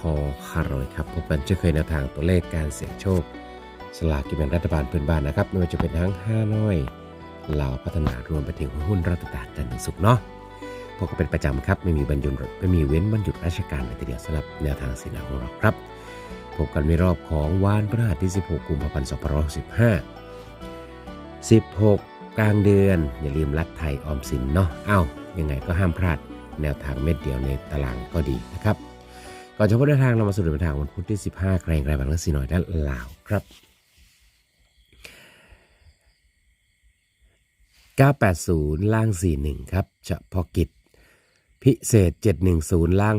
คอคารอยครับพบกันเช่นเคยแนวทางตัวเลขการเสี่ยงโชค สลากกินแบ่งรัฐบาลเพื่อนบ้านนะครับไม่ว่าจะเป็นทั้งห้าน้อยเหล่าพัฒนารวมไปถึงหุ้นรัฐบาลจันทร์ถึงศุกเนาะพวกก็เป็นประจำครับไม่มีบรรยุไม่มีเว้นบรรยุราชการเลยทีเดียวสำหรับแนวทางสีนาของเราครับพบกันในรอบของวันพฤหัสที่ 16 กุมภาพันธ์ 2565 16 กลางเดือน อย่าลืมรัดไทยออมสินเนาะเอ้ายังไงก็ห้ามพลาดแนวทางเม็ดเดียวในตารางก็ดีนะครับ ก่อนจะพูดแนทางเรามาสรุปแนทางวันพุธที่ 15 แกรงไกรบายวันละสีหน่อยด้านลาวครับ 980 ล่าง 41 ครับ เฉพาะกิจ พิเศษ 710 ล่าง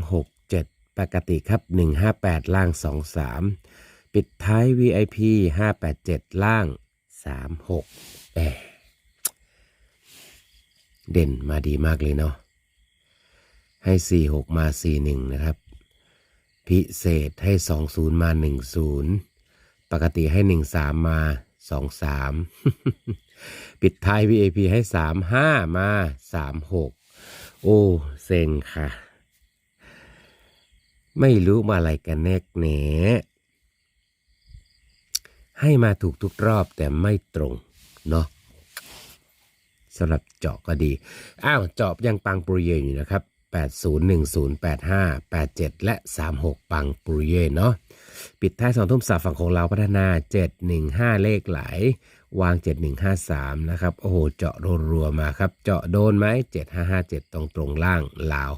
67 ปกติครับ 158 ล่าง 23 ปิดท้าย VIP 587 ล่าง 36แหมเด่นมาดีมากเลยเนาะให้ 46 มา 41 นะครับ พิเศษให้ 20 มา 10 ปกติให้ 13 มา 23 ปิดท้าย VIP ให้ 35 มา 36 โอ้เซ็งค่ะ ไม่รู้มาอะไรกันแน่แหนให้มาถูกทุกรอบแต่ไม่ตรง เนาะสำหรับเจาะก็ดี อ้าว เจาะยังปังปรุเยอยู่นะครับ 801085 87 และ 36 ปังปรุเยเนาะปิดท้ายสองทุ่มสาฝั่งของเราพัฒนา 715 เลขไหล วาง 7153 นะครับ โอ้โห เจาะรัวๆมาครับ เจาะโดนไหม 7557 ตรงตรงล่างลาว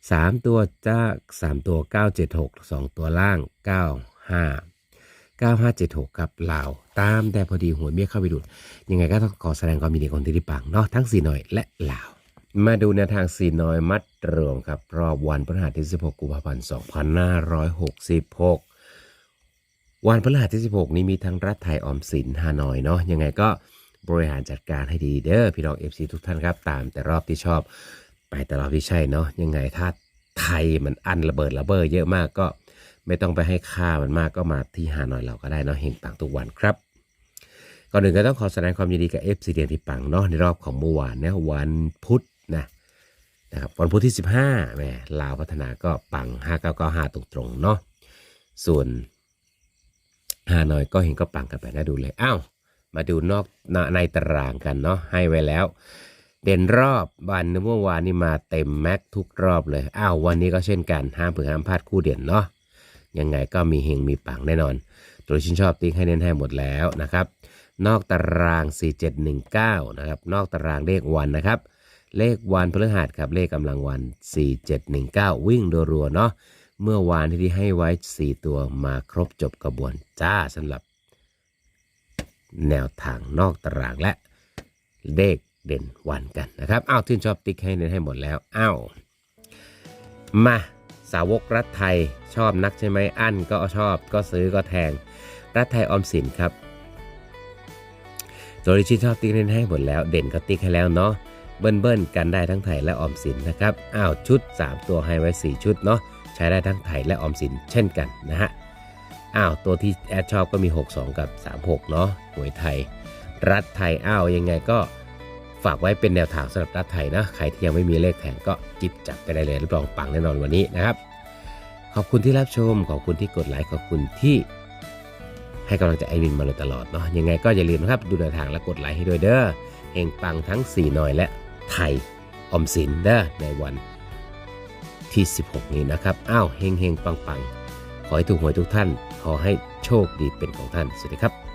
3 ตัวจ้า3ตัว 976 2 ตัวล่าง 95 9576 ครับลาว ตามแต่พอดีหัวเมียเข้าไปดูด ยังไงก็ต้องขอแสดงความยินดีกับคนที่ได้ปังเนาะทั้งสี่หน่อยและลาว มาดูแนวทางสีน้อยมัดรวมครับ รอบวันพฤหัสที่ 16 กุมภาพันธ์ 2566 วันพฤหัสที่ 16 นี้มีทั้งรัฐไทยออมสินฮานอยเนาะยังไงก็บริหารจัดการให้ดีเด้อพี่น้อง FC ทุกท่านครับ ตามแต่รอบที่ชอบ ไปแต่รอบที่ใช่เนาะยังไงถ้าไทยมันอันระเบิดระเบ้อเยอะมากก็ไม่ต้องไปให้ค่ามันมากก็มาที่ฮานอยเราก็ได้เนาะเฮงปังทุกวันครับก่อนอื่นก็ต้องขอแสดงความยินดีกับ FC เดียนที่ปังเนาะในรอบของเมื่อวานนะวันพุธ นะนะครับวันพุธที่ 15แหมลาวพัฒนาก็ปัง 5995 ตรงๆเนาะส่วนฮานอยก็เห็นก็ปังกันไปน่าดูเลยอ้าวมาดูนอกในตารางกันเนาะให้ไว้แล้ว เด่นรอบวันเมื่อวานนี่มาเต็มแม็กทุกรอบเลยอ้าววันนี้ก็เช่นกันห้ามเผื่อห้ามพลาดคู่เด่นเนาะยังไงก็มีเฮงมีปังแน่นอน ตัวชื่นชอบติ๊กให้เน้นให้หมดแล้วนะครับ นอกตาราง 4719 นะครับ นอกตารางเลขวันนะครับ เลขวันพฤหัสครับเลขกำลังวัน 4719 วิ่งรัวๆเนาะเมื่อวานที่ที่ให้ไว้ 4 ตัวมาครบจบกระบวนจ้าสำหรับ แนวทางนอกตารางและเลขเด่นวันกันนะครับอ้าวชื่ชอบติ๊กให้เน้นให้หมดแล้วอ้าวมาสาวกรัฐไทยชอบนักใช่ไหมอั้นก็ชอบก็ซื้อก็แทง รัฐไทยออมสินครับ ตัวที่ชื่นชอบติ๊กเล่นให้หมดแล้ว เด่นก็ติ๊กให้แล้วเนาะ เบิ้ลเบิ้ลกันได้ทั้งไทยและออมสินนะครับ อ้าวชุด 3 ตัวให้ไว้ 4 ชุดเนาะใช้ได้ทั้งไทยและออมสินเช่นกันนะฮะ อ้าวตัวที่แอดชอบก็มี 62 กับ 36 เนาะหวยไทย รัฐไทย อ้าวยังไงก็ฝากไว้เป็นแนวทางสำหรับรัฐไทยนะ ใครที่ยังไม่มีเลขแถมก็จิบจับไปได้เลยรับรองปังแน่นอนวันนี้นะครับ ขอบคุณที่รับชม ขอบคุณที่กดไลค์ ขอบคุณที่ให้กำลังใจไอวินมาโดยตลอดเนาะยังไงก็อย่าลืมนะครับ ดูแนวทางและกดไลค์ให้ด้วยเด้อเฮงปังทั้ง 4 หน่อยและ ไทยออมสินเด้ในวันที่ 16 นี้นะครับ อ้าวเฮงเฮงปังปังขอให้ถูกหวยทุกท่าน ขอให้โชคดีเป็นของท่าน สวัสดีครับ